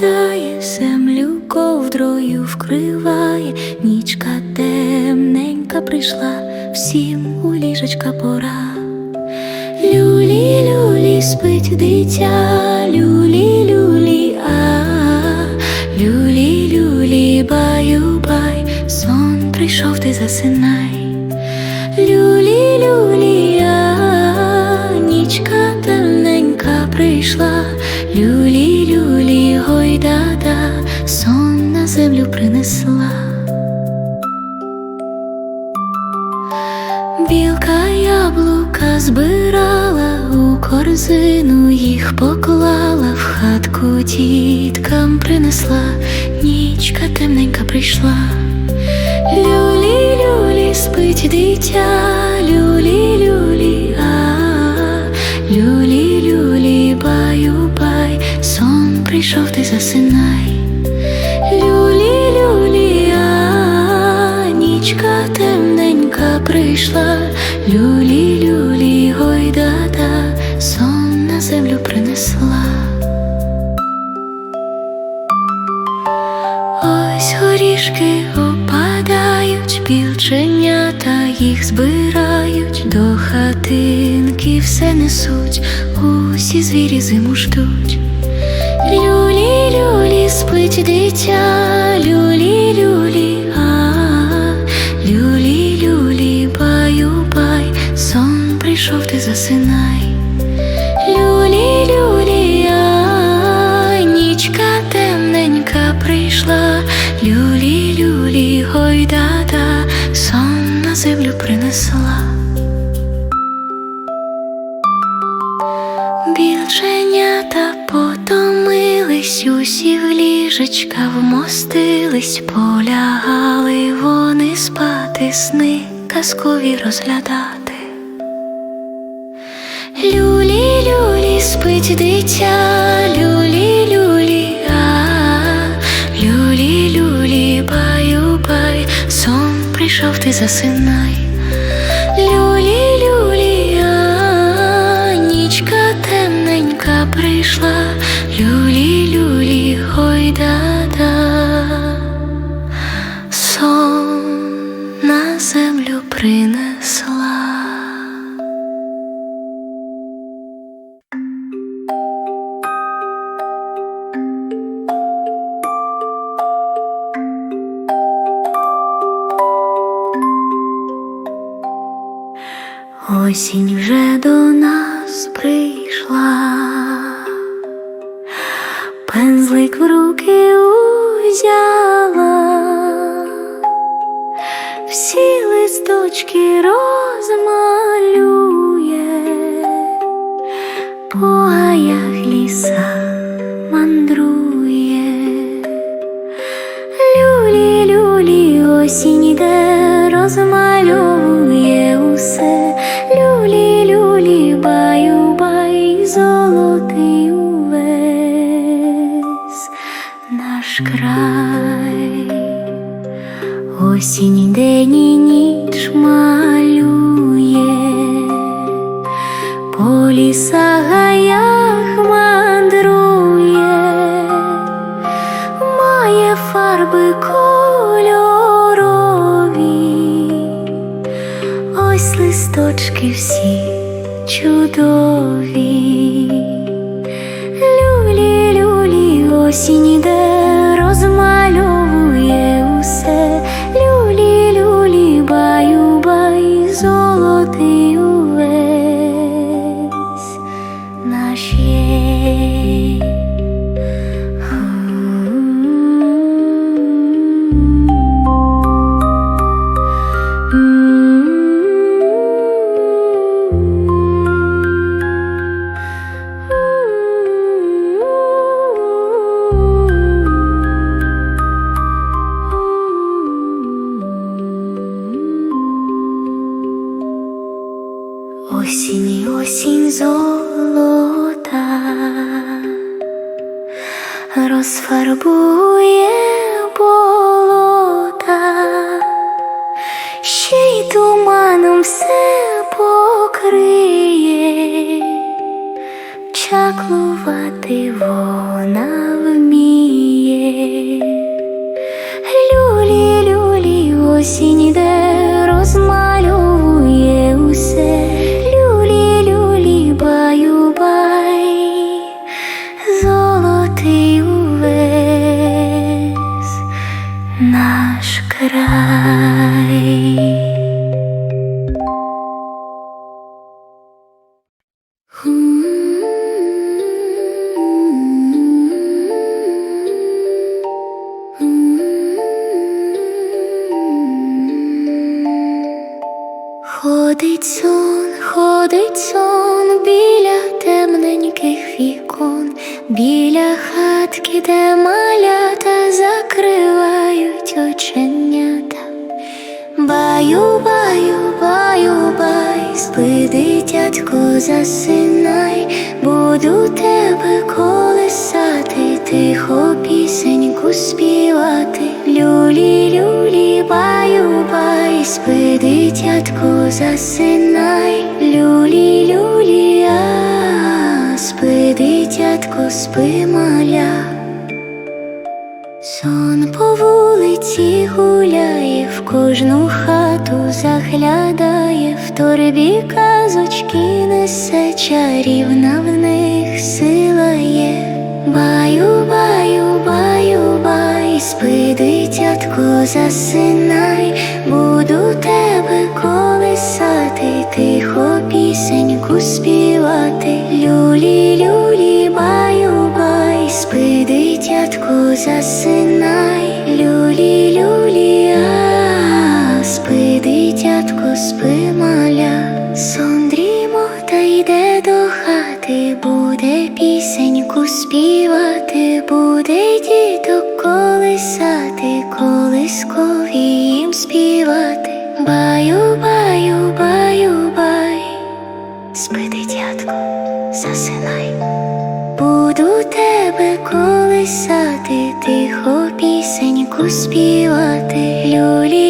опадає, землю ковдрою вкриває, нічка темненька прийшла, всім у ліжечка пора. Люлі, люлі, спить дитя, люлі, люлі, а, люлі, люлі, баю, бай, сон прийшов, ти засинай. Землю принесла. Білка яблука збирала, у корзину їх поклала, в хатку діткам принесла, нічка темненька прийшла. Люлі, люлі, спить дитя, люлі, люлі, а, люлі, люлі, баю, бай, сон прийшов, ти засинай. Люлі, люлі, нічка темненька прийшла, люлі, люлі, гойдата, сон на землю принесла. Ось горішки опадають, білченята їх збирають, до хатинки все несуть, усі звірі зиму ждуть. Дитя, люлі, люлі, а, люлі, люлі, баю, бай, сон прийшов, ти засинай. Люлі, люлі, а, нічка темненька прийшла, люлі, люлі, гойдата, сон на землю принесла. Потомились, усі в ліжечка вмостились, полягали вони спати, сни казкові розглядати. Люлі, люлі, спить дитя, люлі, люлі, а, люлі, люлі, баю, бай, сон прийшов, ти засинай. Осінь вже до нас прийшла, пензлик в руки узяла, всі листочки розмалює, по гаях ліса мандрує. Люлі, люлі, осінь іде, розмальовує край. Осінь день і ніч малює, по лісах гаях мандрує має фарби кольорові, ось листочки всі чудові. Люлі, розфарбує болота, ще й туманом все покриє, чаклувати вона вміє, люлі, люлі осінь. Край. Ходить сон, ходить сон біля темненьких вікон, біля хатки, де малята закривають оченята. Баю, баю, баю, бай, спи, дитятко, засинай, буду тебе колисати, тихо пісеньку співати. Люлі, люлі, баю, бай, спи, дитятко, засинай, люлі, люлі, а, спи, дитятко, спи, маля. Сон по вулиці гуляє, в кожну хату заглядає, в торбі казочки несе чарівна в них сила є. Баю, баю, баю, бай, спи, дитятко, засинай, буду тебе колисати, тихо пісеньку співати. Люлі, люлі, баю, бай, спи, дитятко, засинай, колискові їм співати. Баю, баю, баю, бай, спи, дитятко, засинай. Буду тебе колесати, тихо пісеньку співати, люлі,